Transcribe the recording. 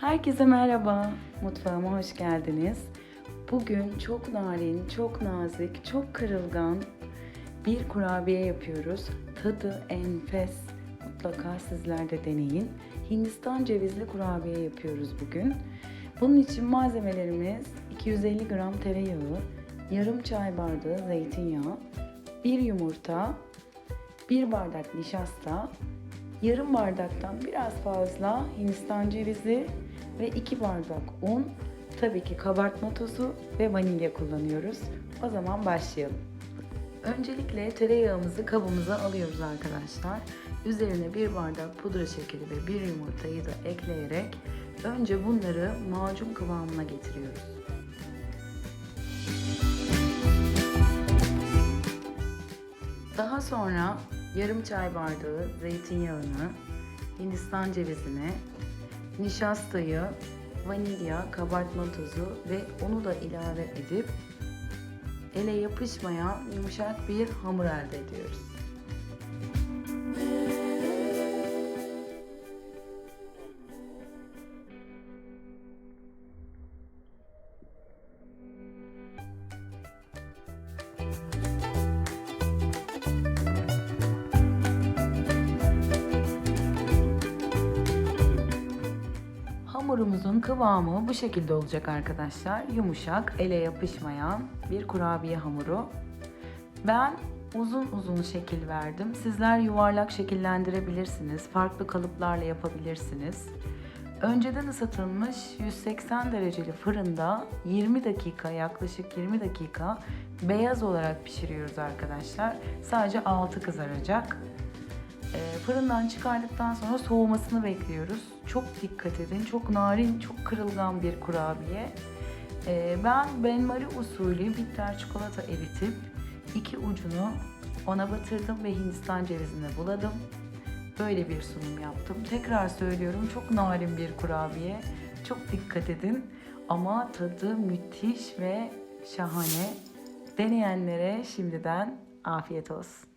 Herkese merhaba. Mutfağıma hoş geldiniz. Bugün çok narin, çok nazik, çok kırılgan bir kurabiye yapıyoruz. Tadı enfes. Mutlaka sizler de deneyin. Hindistan cevizli kurabiye yapıyoruz bugün. Bunun için malzemelerimiz 250 gram tereyağı, yarım çay bardağı zeytinyağı, bir yumurta, bir bardak nişasta, yarım bardaktan biraz fazla Hindistan cevizi ve 2 bardak un, tabii ki kabartma tozu ve vanilya kullanıyoruz. O zaman başlayalım. Öncelikle tereyağımızı kabımıza alıyoruz arkadaşlar. Üzerine bir bardak pudra şekeri ve bir yumurtayı da ekleyerek önce bunları macun kıvamına getiriyoruz. Daha sonra yarım çay bardağı zeytinyağını, hindistan cevizini, nişastayı, vanilya, kabartma tozu ve unu da ilave edip ele yapışmayan yumuşak bir hamur elde ediyoruz. Hamurumuzun kıvamı bu şekilde olacak arkadaşlar. Yumuşak, ele yapışmayan bir kurabiye hamuru. Ben uzun uzun şekil verdim. Sizler yuvarlak şekillendirebilirsiniz. Farklı kalıplarla yapabilirsiniz. Önceden ısıtılmış 180 dereceli fırında 20 dakika yaklaşık 20 dakika beyaz olarak pişiriyoruz arkadaşlar. Sadece altı kızaracak. E, fırından çıkardıktan sonra soğumasını bekliyoruz. Çok dikkat edin. Çok narin, çok kırılgan bir kurabiye. E, ben benmari usulü bitter çikolata eritip iki ucunu ona batırdım ve Hindistan cevizine buladım. Böyle bir sunum yaptım. Tekrar söylüyorum çok narin bir kurabiye. Çok dikkat edin. Ama tadı müthiş ve şahane. Deneyenlere şimdiden afiyet olsun.